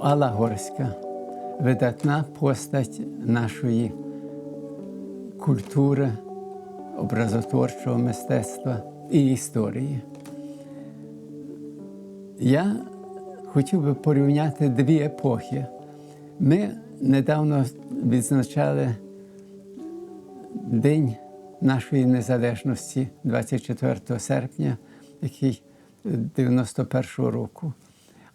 Алла Горська видатна постать нашої культури, образотворчого мистецтва і історії. Я хотів би порівняти дві епохи. Ми недавно відзначали День нашої незалежності 24 серпня, який 91-го року.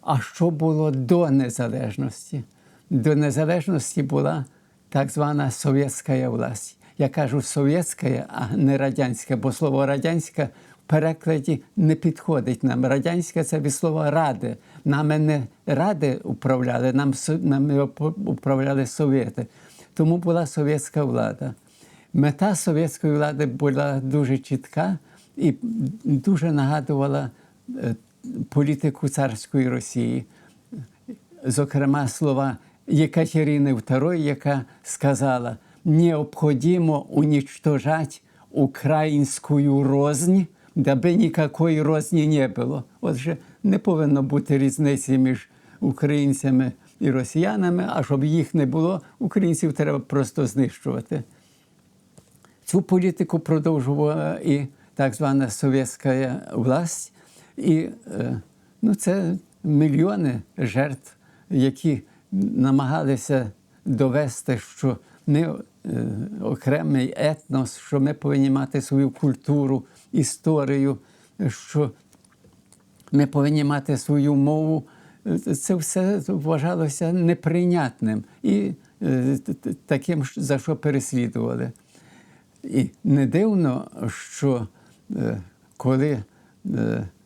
А що було до незалежності? До незалежності була так звана совєтська власть. Я кажу совєтська, а не радянська, бо слово радянська в перекладі не підходить нам. Радянська це від слова ради. Нами не ради управляли, нам, нами управляли совєти. Тому була совєтська влада. Мета совєтської влади була дуже чітка і дуже нагадувала е, політику царської Росії. Зокрема, слова Екатерини II, яка сказала: необходимо уничтожать українську рознь, даби ніякої розні не було. Отже, не повинно бути різниці між українцями і росіянами, а щоб їх не було, українців треба просто знищувати. Цю політику продовжувала і так звана совєтська власть. І е, ну, це мільйони жертв, які намагалися довести, що ми е, окремий етнос, що ми повинні мати свою культуру, історію, що ми повинні мати свою мову. Це все вважалося неприйнятним і е, таким, за що переслідували. І не дивно, що коли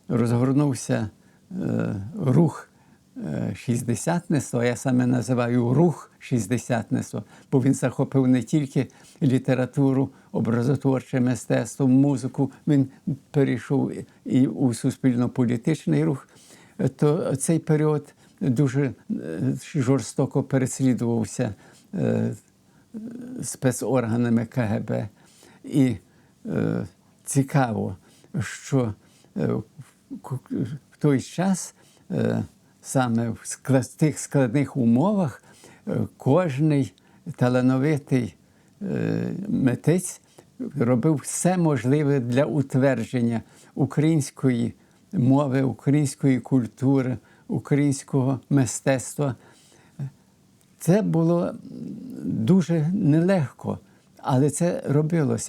розгорнувся е, рух е, шістдесятництва, я саме називаю рух шістдесятництва, бо він захопив не тільки літературу, образотворче мистецтво, музику, він перейшов і у суспільно-політичний рух, то цей період дуже е, жорстоко переслідувався спецорганами КГБ. І цікаво, що в той час е, саме в тих складних умовах е, кожний талановитий е, митець робив все можливе для утвердження української мови, української культури, українського мистецтва. Це було дуже нелегко, але це робилося.